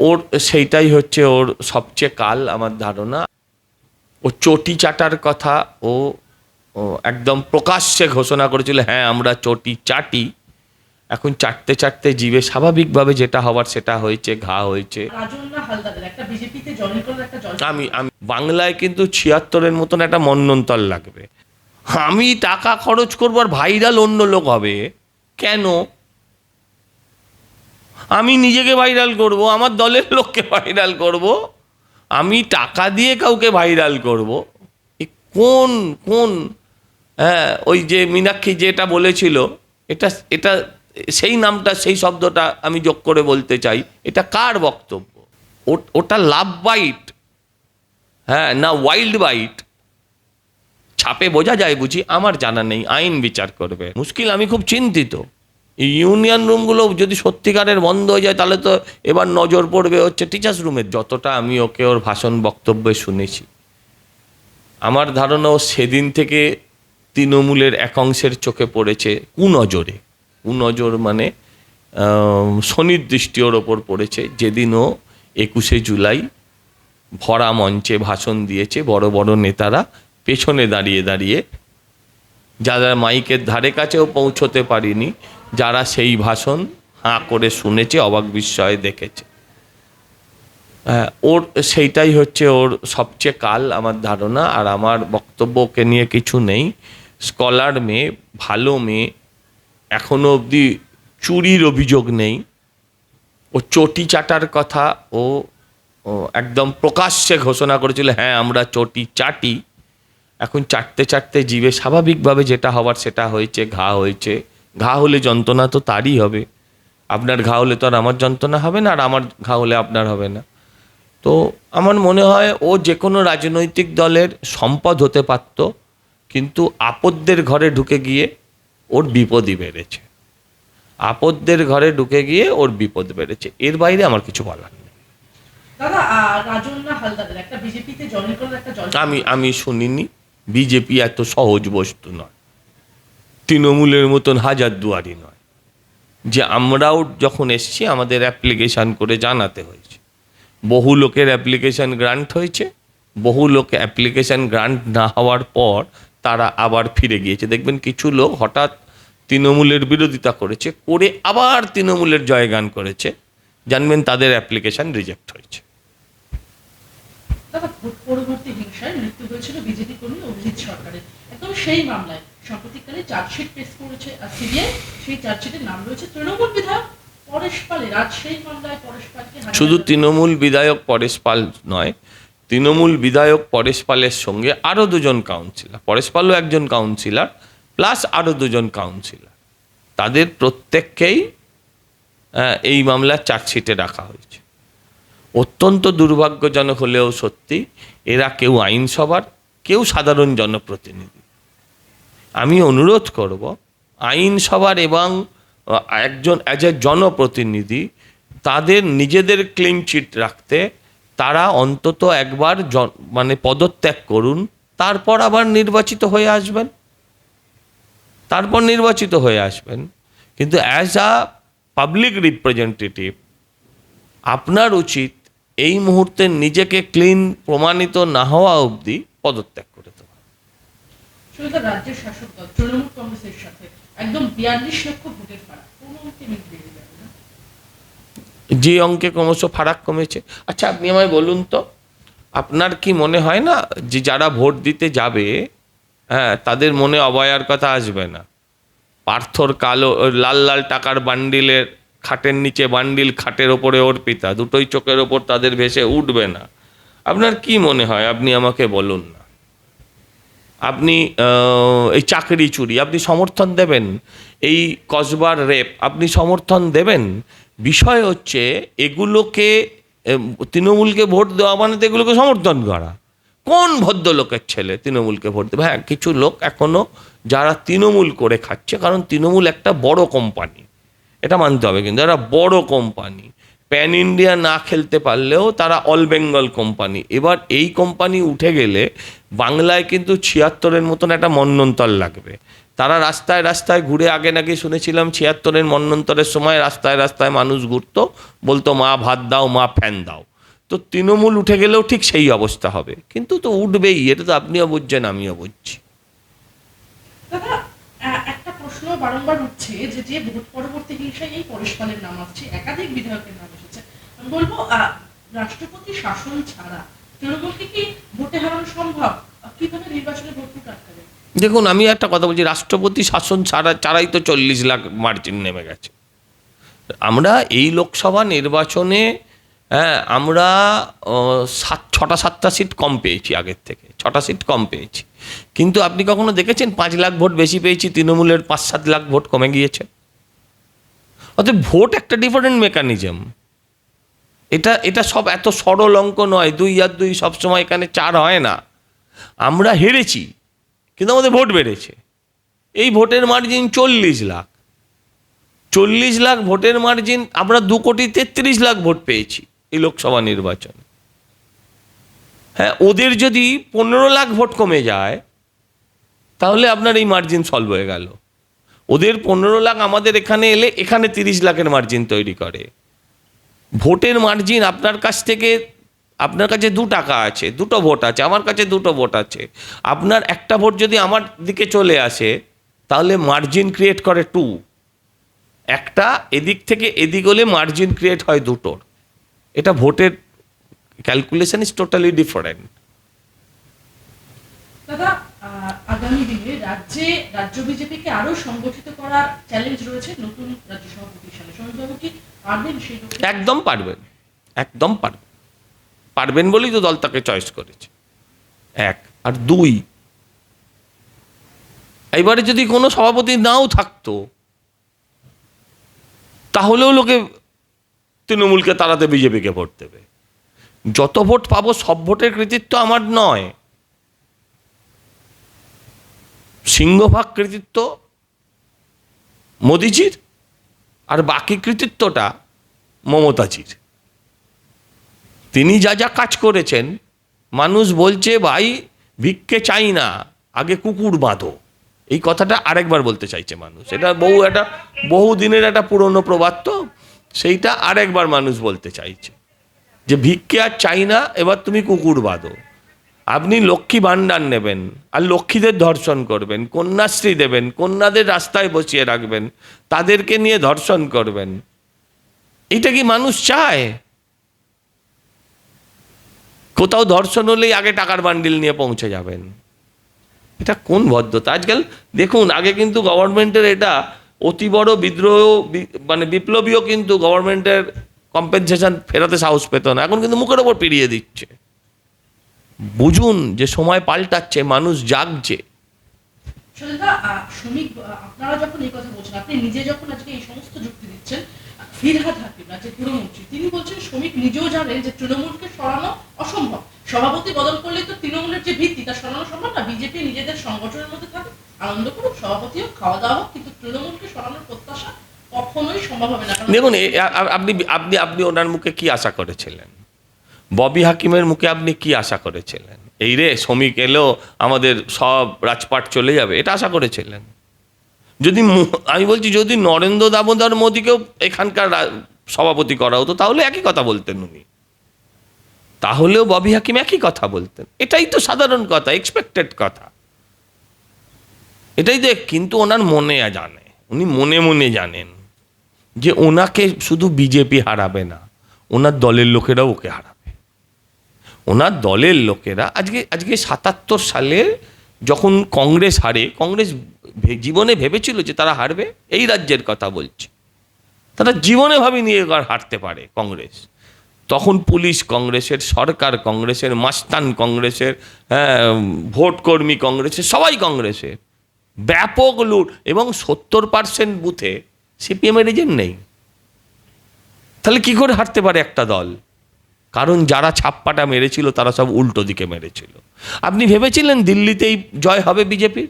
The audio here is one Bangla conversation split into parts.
ওর সেইটাই হচ্ছে ওর সবচেয়ে কাল আমার ধারণা। ও চটি চাটার কথা ও ও একদম প্রকাশ্যে ঘোষণা করেছিল হ্যাঁ আমরা চটি চাটি। এখন চাটতে চাটতে জীবে স্বাভাবিকভাবে যেটা হওয়ার সেটা হয়েছে ঘা হয়েছে। আমি আমি বাংলায় কিন্তু ছিয়াত্তরের মতন একটা মন্নন্তর লাগবে। আমি টাকা খরচ করব আর ভাইরাল অন্য লোক হবে। কেন? আমি নিজেকে ভাইরাল করব, আমার দলের লোককে ভাইরাল করব, আমি টাকা দিয়ে কাউকে ভাইরাল করব। কোন কোন হ্যাঁ ওই যে মীনাক্ষী যেটা বলেছিল, এটা এটা, সেই নামটা, সেই শব্দটা আমি যোগ করে বলতে চাই। এটা কার বক্তব্য? ওটা লাভ বাইট। হ্যাঁ না ওয়াইল্ড বাইট। ছাপে বোঝা যায় বুঝি, আমার জানা নেই, আইন বিচার করবে। মুশকিল, আমি খুব চিন্তিত। ইউনিয়ন রুমগুলো যদি সত্যিকারের বন্ধ হয়ে যায় তাহলে তো এবার নজর পড়বে হচ্ছে টিচার্স রুমের যতটা আমি ওকে ওর ভাষণ বক্তব্যে শুনেছি আমার ধারণা ও সেদিন থেকে তৃণমূলের এক অংশের চোখে পড়েছে কুনজরে। কুনজর মানে আহ, শনির দৃষ্টি ওর ওপর পড়েছে। যেদিন ও একুশে জুলাই ভরা মঞ্চে ভাষণ দিয়েছে বড় বড় নেতারা পেছনে দাঁড়িয়ে দাঁড়িয়ে যারা মাইকের ধারে কাছেও পৌঁছতে পারিনি যারা সেই ভাষণ হাঁ করে শুনেছে অবাক বিস্ময়ে দেখেছে। হ্যাঁ, ওর সেইটাই হচ্ছে ওর সবচেয়ে কাল আমার ধারণা আর আমার বক্তব্যকে নিয়ে কিছু নেই। স্কলার মেয়ে ভালো মেয়ে এখনও অবধি চুরির অভিযোগ নেই। ও চটি চাটার কথা ও ও একদম প্রকাশ্যে ঘোষণা করেছিল হ্যাঁ আমরা চটি চাটি। এখন চাটতে চাটতে জীবে স্বাভাবিকভাবে যেটা হওয়ার সেটা হয়েছে ঘা হয়েছে। ঘা হলে যন্ত্রণা তো তারই হবে। আপনার ঘা হলে তো আর আমার যন্ত্রণা হবে না আর আমার ঘা হলে আপনার হবে না। তো আমার মনে হয় ও যে কোনো রাজনৈতিক দলের সম্পদ হতে পারত কিন্তু আপদদের ঘরে ঢুকে গিয়ে ওর বিপদই বেড়েছে। আপদদের ঘরে ঢুকে গিয়ে ওর বিপদ বেড়েছে। এর বাইরে আমার কিছু বলার নেই। আমি আমি শুনিনি। বিজেপি এত সহজ বস্তু নয়। তৃণমূলের মতন হাজার দুয়ারি নয়। যে আমরাও যখন এসছি, আমাদের অ্যাপ্লিকেশান করে জানাতে হয়েছে। বহু লোকের অ্যাপ্লিকেশান গ্রান্ট হয়েছে, বহু লোক অ্যাপ্লিকেশান গ্রান্ট না হওয়ার পর তারা আবার ফিরে গিয়েছে। দেখবেন কিছু লোক হঠাৎ তৃণমূলের বিরোধিতা করেছে, করে আবার তৃণমূলের জয়গান করেছে। জানবেন তাদের অ্যাপ্লিকেশান রিজেক্ট হয়েছে। পরবর্তী হিংসায় মৃত্যু হয়েছিল বিজেপি সেই মামলায় সাম্প্রতিককালে চার্জশিট পেশ করেছে আর সিবিআই সেই চার্জশিটের নাম রয়েছে তৃণমূল বিধায়ক পরেশ পালের। আজ সেই মামলায় পরেশ পালকে শুধু তৃণমূল বিধায়ক পরেশ পাল নয় তৃণমূল বিধায়ক পরেশ পালের সঙ্গে আরও দুজন কাউন্সিলর পরেশ পালও একজন কাউন্সিলর প্লাস আরও দুজন কাউন্সিলর তাদের প্রত্যেককেই এই মামলার চার্জশিটে রাখা হয়েছে। অত্যন্ত দুর্ভাগ্যজনক হলেও সত্যি এরা কেউ আইনসভার কেউ সাধারণ জনপ্রতিনিধি। আমি অনুরোধ করব আইনসভার এবং একজন অ্যাজ এ জনপ্রতিনিধি, তাদের নিজেদের ক্লিন চিট রাখতে তারা অন্তত একবার মানে পদত্যাগ করুন, তারপর আবার নির্বাচিত হয়ে আসবেন। তারপর নির্বাচিত হয়ে আসবেন। কিন্তু অ্যাজ আ পাবলিক রিপ্রেজেন্টেটিভ আপনার উচিত এই মুহূর্তে নিজেকে ক্লিন প্রমাণিত না হওয়া অবধি পদত্যাগ রাজ্যের শাসক দল, তৃণমূল কংগ্রেসের সাথে একদম বিয়াল্লিশ লক্ষ ভোটের অঙ্কে যে অঙ্কে ক্রমশ ফারাক কমেছে। আচ্ছা আপনি আমায় বলুন তো, আপনার কি মনে হয় না যে যারা ভোট দিতে যাবে হ্যাঁ তাদের মনে অবয়ার কথা আসবে না? পার্থর কালো, লাল লাল টাকার বান্ডিলের খাটের নিচে বান্ডিল খাটের ওপরে অর্পিতা, দুটোই চোখের ওপর তাদের ভেসে উঠবে না। আপনার কি মনে হয়? আপনি আমাকে বলুন না। আপনি এই চাকরি চুরি, আপনি সমর্থন দেবেন, এই কসবার রেপ, আপনি সমর্থন দেবেন। বিষয় হচ্ছে, এগুলোকে তৃণমূলকে ভোট দেওয়া মানে তো এগুলোকে সমর্থন করা। কোন ভদ্রলোকের ছেলে তৃণমূলকে ভোট দেবে? হ্যাঁ কিছু লোক এখনও যারা তৃণমূল করে খাচ্ছে, কারণ তৃণমূল একটা বড় কোম্পানি। এটা মানতে হবে কিন্তু একটা বড় কোম্পানি প্যান ইন্ডিয়া না খেলতে পারলেও তারা অল বেঙ্গল কোম্পানি এবার এই কোম্পানি উঠে গেলে বাংলায় কিন্তু ছিয়াত্তরের মতন একটা মন্নন্তর লাগবে। তারা রাস্তায় রাস্তায় ঘুরে আগে নাকি শুনেছিলাম ছিয়াত্তরের মন্নন্তরের সময় রাস্তায় রাস্তায় মানুষ ঘুরতো, বলতো, মা, ভাত দাও, মা, ফ্যান দাও। তো তৃণমূল উঠে গেলেও ঠিক সেই অবস্থা হবে। কিন্তু তো উঠবেই, এটা তো আপনিও বুঝছেন, আমিও বুঝছি। একটা প্রশ্ন বারংবার উঠছে যে যে ভোট পরবর্তী হিংসায় এই পরেশপালের নাম আসছে একাধিক বিধায়কের নাম বলব রাষ্ট্রপতি শাসন ছাড়া তৃণমূলকে কি ভোটে হারানো সম্ভব? কীভাবে নির্বাচনে ভোট দেখুন, আমি একটা কথা বলছি, রাষ্ট্রপতি শাসন ছাড়া, ছাড়াই তো চল্লিশ লাখ মার্জিন নেমে গেছে। আমরা এই লোকসভা নির্বাচনে হ্যাঁ আমরা সাত, ছটা, সাতটা সিট কম পেয়েছি আগের থেকে, ছটা সিট কম পেয়েছি। কিন্তু আপনি কখনো দেখেছেন, পাঁচ লাখ ভোট বেশি পেয়েছি, তৃণমূলের পাঁচ, সাত লাখ ভোট কমে গিয়েছে? অতএব ভোট একটা ডিফারেন্ট মেকানিজম এটা এটা সব এত সরল অঙ্ক নয়, দুই আর দুই সবসময় এখানে চার হয় না। আমরা হেরেছি, কিন্তু আমাদের ভোট বেড়েছে। এই ভোটের মার্জিন চল্লিশ লাখ। চল্লিশ লাখ ভোটের মার্জিন আমরা দু কোটি তেত্রিশ লাখ ভোট পেয়েছি এই লোকসভা নির্বাচন। হ্যাঁ ওদের যদি পনেরো লাখ ভোট কমে যায়, তাহলে আপনার এই মার্জিন সলভ হয়ে গেল। ওদের পনেরো লাখ আমাদের এখানে এলে, এখানে তিরিশ লাখের মার্জিন তৈরি করে। ভোটের মার্জিন আপনার কাছ থেকে, আপনার কাছে দু টাকা আছে, দুটো ভোট আছে, আমার কাছে দুটো ভোট আছে। আপনার একটা ভোট যদি আমার দিকে চলে আসে, তাহলে মার্জিন ক্রিয়েট করে টু একটা এদিক থেকে এদিক হলে মার্জিন ক্রিয়েট হয় দুটোর। এটা ভোটের ক্যালকুলেশন ইজ টোটালি ডিফারেন্ট দাদা আগামী দিনে রাজ্যে, রাজ্য বিজেপিকে আরও সংগঠিত করার চ্যালেঞ্জ রয়েছে, নতুন রাজ্য সভাপতি হিসাবে। সমীরবাবু কি পারবেন সেই একদম পারবেন একদম পারবেন। পারবেন বলেই তো দল তাকে চয়েস করেছে। এক আর দুই, এবারে যদি কোনো সভাপতি নাও থাকতো, তাহলেও লোকে তৃণমূলকে তাড়াতে বিজেপিকে ভোট দেবে। যত ভোট পাবো, সব ভোটের কৃতিত্ব আমার নয়। সিংহভাগ কৃতিত্ব মোদিজির আর বাকি কৃতিত্বটা মমতাজির। তিনি যা যা কাজ করেছেন, মানুষ বলছে, ভাই, ভিক্ষে চাই না, আগে কুকুর বাঁধো। এই কথাটা আরেকবার বলতে চাইছে মানুষ। এটা বহু, একটা বহু দিনের একটা পুরনো প্রবাদ তো, সেইটা আরেকবার মানুষ বলতে চাইছে যে, ভিক্ষে আর চাই না, এবার তুমি কুকুর বাঁধো। আপনি লক্ষ্মী ভাণ্ডার নেবেন আর লক্ষ্মীদের ধর্ষণ করবেন, কন্যাশ্রী দেবেন, কন্যাদের রাস্তায় বসিয়ে রাখবেন, তাদেরকে নিয়ে ধর্ষণ করবেন। এটা কি মানুষ চায়? কোথাও ধর্ষণ হলেই আগে টাকার বান্ডিল নিয়ে পৌঁছে যাবেন। এটা কোন ভদ্রতা? আজকাল দেখুন, আগে কিন্তু গভর্নমেন্টের এটা অতি বড় বিদ্রোহ মানে বিপ্লবীও কিন্তু গভর্নমেন্টের কম্পেনসেশন ফেরাতে সাহস পেত না, এখন কিন্তু মুখের ওপর পিড়িয়ে দিচ্ছে। বুঝুন যে সময় পাল্টাচ্ছে মানুষ জাগছে। সলিলদা, আহ, শ্রমিক আহ, আপনারা যখন এই কথা বলছেন আপনি নিজে যখন আজকে এই সমস্ত যুক্তি দিচ্ছেন ফিরহাদ হাকিম রাজ্যের পুরমন্ত্রী তিনি বলছেন শ্রমিক নিজেও জানেন যে তৃণমূলকে সরানো অসম্ভব। সভাপতি বদল করলে তো তৃণমূলের যে ভিত্তি তা সরানো সম্ভব না। বিজেপি নিজেদের সংগঠনের মধ্যে থাকে আনন্দ করুক সভাপতি হোক খাওয়া দাওয়া হোক কিন্তু তৃণমূলকে সরানোর প্রত্যাশা কখনোই সম্ভব হবে না। দেখুন আপনি আপনি ওনার মুখে কি আশা করেছিলেন? ববি হাকিমের মুখে আপনি কি আশা করেছিলেন? এই রে, শ্রমিক এলো, আমাদের সব রাজপাট চলে যাবে, এটা আশা করেছিলেন? যদি আমি বলছি যদি নরেন্দ্র দামোদর মোদীকেও এখানকার সভাপতি করা হতো, তাহলে একই কথা বলতেন উনি। তাহলেও ববি হাকিম একই কথা বলতেন। এটাই তো সাধারণ কথা এক্সপেক্টেড কথা। এটাই তো কিন্তু ওনার মনে জানে, উনি মনে মনে জানেন যে ওনাকে শুধু বিজেপি হারাবে না, ওনার দলের লোকেরাও ওকে হারাবে। ওনার দলের লোকেরা আজকে আজকে সাতাত্তর সালে যখন কংগ্রেস হারে, কংগ্রেস জীবনে ভেবেছিল যে তারা হারবে, এই রাজ্যের কথা বলছে। তারা জীবনে ভাবেনি এবার হারতে পারে কংগ্রেস। তখন পুলিশ কংগ্রেসের, সরকার কংগ্রেসের, মাস্তান কংগ্রেসের হ্যাঁ ভোট কর্মী কংগ্রেসের, সবাই কংগ্রেসের। ব্যাপক লুট এবং সত্তর পার্সেন্ট বুথে সিপিএমের এজেন্ট নেই। তাহলে কি করে হারতে পারে একটা দল? কারণ যারা ছাপ্পাটা মেরেছিল, তারা সব উল্টো দিকে মেরেছিল। আপনি ভেবেছিলেন দিল্লিতেই জয় হবে বিজেপির?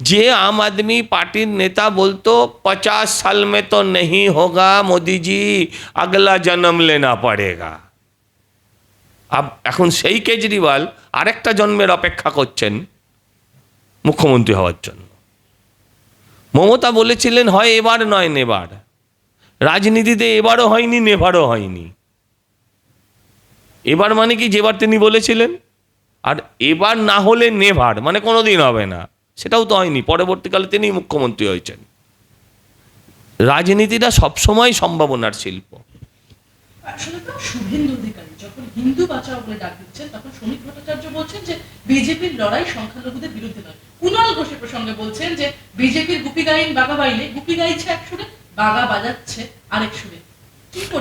যে আম আদমি পার্টির নেতা বলতো পচাস সাল মে তো নেই হোগা মোদিজি, আগলা জন্ম লেনা পড়েগা। আব, এখন সেই কেজরিওয়াল আরেকটা জন্মের অপেক্ষা করছেন মুখ্যমন্ত্রী হওয়ার জন্য। মমতা বলেছিলেন, হয় এবার নয় নেবার। রাজনীতিতে এবারও হয়নি নেভারও হয়নি। এবার মানে কি যেবার তিনি বলেছিলেন? আর এবার না হলে নেভার মানে কোনো দিন হবে না। সেটাও তো হয়নি, পরবর্তীকালে তিনি মুখ্যমন্ত্রী হয়েছেন। রাজনীতিটা সবসময় সম্ভাবনার শিল্প। বলছেন যে বিজেপির গুপি গাইন বাইলে, গুপি গাইছে বাজাচ্ছে আরেক সুরে।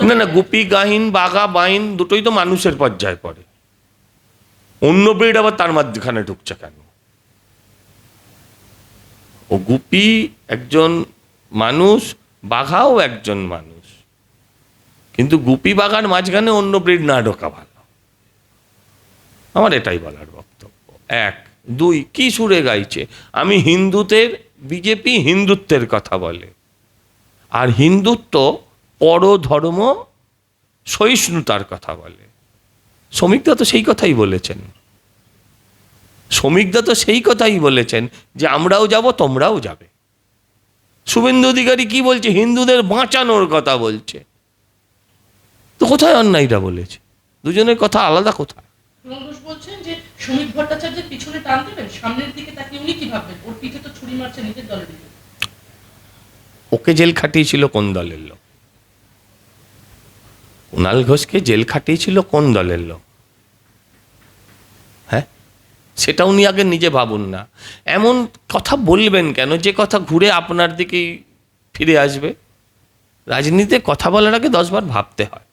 না না, গুপি, গাহিন, বাঘা, বাইন, দুটোই তো মানুষের পর্যায়ে পড়ে। অন্য ব্রিড আবার তার মাঝখানে ঢুকছে কেন? ও গুপি একজন মানুষ, বাঘাও একজন মানুষ। কিন্তু গুপি, বাঘার মাঝখানে অন্য ব্রিড না ঢোকা ভালো। আমার এটাই বলার বক্তব্য। এক, দুই, কি সুরে গাইছে? আমি হিন্দুদের, বিজেপি হিন্দুত্বের কথা বলে। আর হিন্দুত্ব পরধর্ম সহিষ্ণুতার কথা বলে। শ্রমিকদা তো সেই কথাই বলেছেন। শ্রমিকদা তো সেই কথাই বলেছেন যে আমরাও যাব তোমরাও যাবে। শুভেন্দু অধিকারী কি বলছে? হিন্দুদের বাঁচানোর কথা বলছে। তো কোথায় অন্যায়টা বলেছে? দুজনের কথা আলাদা কোথায়? বলছেন যে শ্রমিক ভট্টাচার্যের পিছনে টান দেবেন সামনের দিকে তাকিয়ে উনি কি ভাববেন? ওর পিঠে তো ছুরি মারছে নিজের দলের ওকে জেল খাটিয়েছিল কোন দলের লোক? কুণাল ঘোষকে জেল খাটিয়েছিল কোন দলের লোক? হ্যাঁ? সেটা উনি আগে নিজে ভাবুন না। এমন কথা বলবেন কেন? যে কথা ঘুরে আপনার দিকেই ফিরে আসবে। রাজনীতিতে কথা বলার আগে দশবার ভাবতে হয়।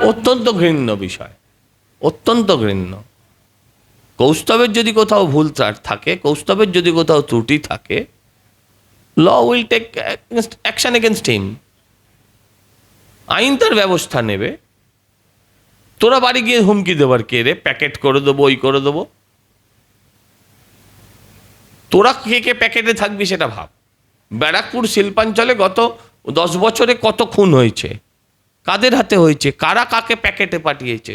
অত্যন্ত ঘৃণ্য বিষয়। অত্যন্ত ঘৃণ্য। কৌস্তবের যদি কোথাও ভুল থাকে কৌস্তবের যদি কোথাও ত্রুটি থাকে law will take action against him আইন তার ব্যবস্থা নেবে। তোরা বাড়ি গিয়ে হুমকি দেবার কে রে? প্যাকেট করে দেবো, ওই করে দেবো। তোরা কে কে প্যাকেটে থাকবি সেটা ভাব। ব্যারাকপুর, শিল্পাঞ্চলে গত দশ বছরে কত খুন হয়েছে? কাদের হাতে হয়েছে? কারা কাকে প্যাকেটে পাঠিয়েছে?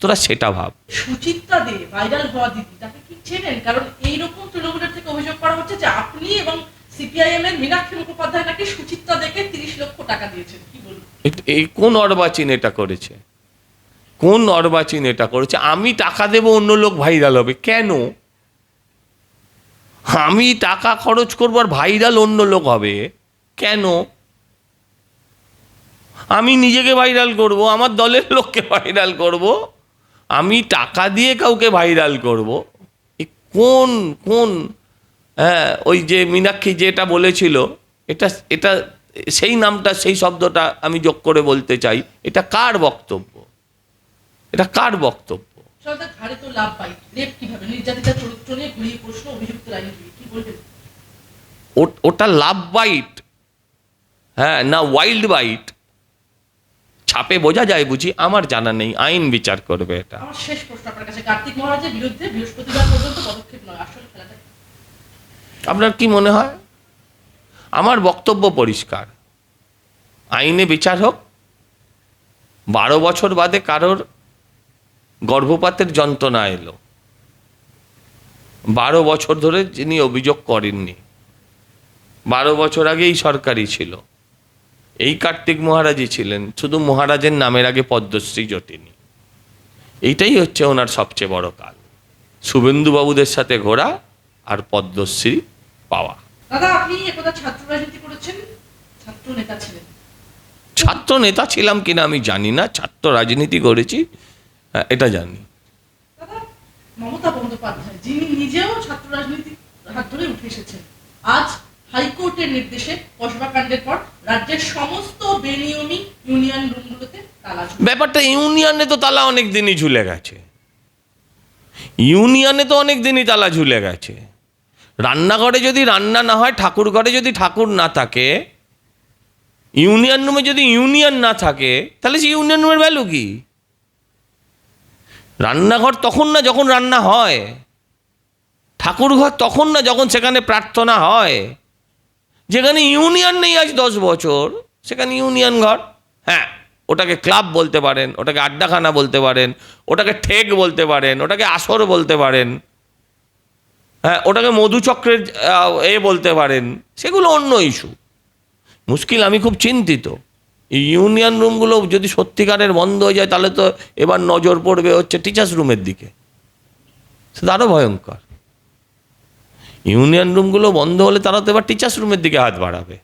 তোরা সেটা ভাব। সুচিত্রা দে ভাইরাল হওয়া দিদি, তাকে কি কারণ এইরকম তৃণমূলের থেকে অভিযোগ করা হচ্ছে যে আপনি এবং সিপিআইএম এর মীনাক্ষী মুখোপাধ্যায় নাকি সুচিত্রা দেখে তিরিশ লক্ষ টাকা দিয়েছেন। এই কোন অর্বাচীন এটা করেছে? কোন অর্বাচীন এটা করেছে? আমি টাকা দেব, অন্য লোক ভাইরাল হবে। কেন? আমি টাকা খরচ করব আর ভাইরাল অন্য লোক হবে। কেন? আমি নিজেকে ভাইরাল করব, আমার দলের লোককে ভাইরাল করব। আমি টাকা দিয়ে কাউকে ভাইরাল করব। কোন কোন হ্যাঁ ওই যে মীনাক্ষী যেটা বলেছিল, এটা এটা সেই নামটা সেই শব্দটা আমি যোগ করে বলতে চাই। এটা কার বক্তব্য? এটা কার বক্তব্য? ওটা লাভ বাইট। হ্যাঁ না ওয়াইল্ড বাইট। ছাপে বোঝা যায় বুঝি আমার জানা নেই আইন বিচার করবে এটা। শেষ প্রশ্ন আপনার কাছে। কার্তিক মহারাজের বিরুদ্ধে বৃহস্পতিবার পর্যন্ত পদক্ষেপ নয় আসলে আপনার কি মনে হয়? আমার বক্তব্য পরিষ্কার। আইনে বিচার হোক, বারো বছর বাদে কারোর গর্ভপাতের যন্ত্রণা এলো। বারো বছর ধরে যিনি অভিযোগ করেননি, বারো বছর আগেই সরকারি ছিল। এই কার্তিক মহারাজই ছিলেন, শুধু মহারাজের নামের আগে পদ্মশ্রী জোটেনি। এইটাই হচ্ছে ওনার সবচেয়ে বড় কাল। শুভেন্দুবাবুদের সাথে ঘোরা আর পদ্মশ্রী পাওয়া। দাদা আপনি একদা ছাত্র রাজনীতি করেছেন ছাত্র নেতা ছিলেন। ছাত্র নেতা ছিলাম কিনা আমি জানি না ছাত্র রাজনীতি করেছি হ্যাঁ, এটা জানি। মমতা বন্দ্যোপাধ্যায় যিনি নিজেও ছাত্র রাজনীতি হাত ধরে উঠে এসেছেন আজ হাইকোর্টের নির্দেশে কসবা কাণ্ডের পর রাজ্যের সমস্ত বেনিয়মি ইউনিয়ন রুমগুলোতে তালা ব্যাপারটা ইউনিয়নে তো তালা অনেক দিনই ঝুলে গেছে। ইউনিয়নে তো অনেক দিনই তালা ঝুলে গেছে। রান্নাঘরে যদি রান্না না হয় ঠাকুর ঘরে যদি ঠাকুর না থাকে, ইউনিয়ন রুমে যদি ইউনিয়ন না থাকে, তাহলে সেই ইউনিয়ন রুমের ভ্যালু কি? রান্নাঘর তখন না যখন রান্না হয় ঠাকুর ঘর তখন না যখন সেখানে প্রার্থনা হয়, যেখানে ইউনিয়ন নেই আজ দশ বছর, সেখানে ইউনিয়ন ঘর। হ্যাঁ ওটাকে ক্লাব বলতে পারেন, ওটাকে আড্ডাখানা বলতে পারেন, ওটাকে ঠেক বলতে পারেন, ওটাকে আসর বলতে পারেন। হ্যাঁ ওটাকে মধুচক্রের এ বলতে পারেন, সেগুলো অন্য ইস্যু মুশকিল, আমি খুব চিন্তিত। ইউনিয়ন রুমগুলো যদি সত্যিকারের বন্ধ হয়ে যায়, তাহলে তো এবার নজর পড়বে হচ্ছে টিচার্স রুমের দিকে। সেটা আরও ভয়ঙ্কর। ইউনিয়ন রুমগুলো বন্ধ হলে তারা তো এবার টিচার্স রুমের দিকে হাত বাড়াবে।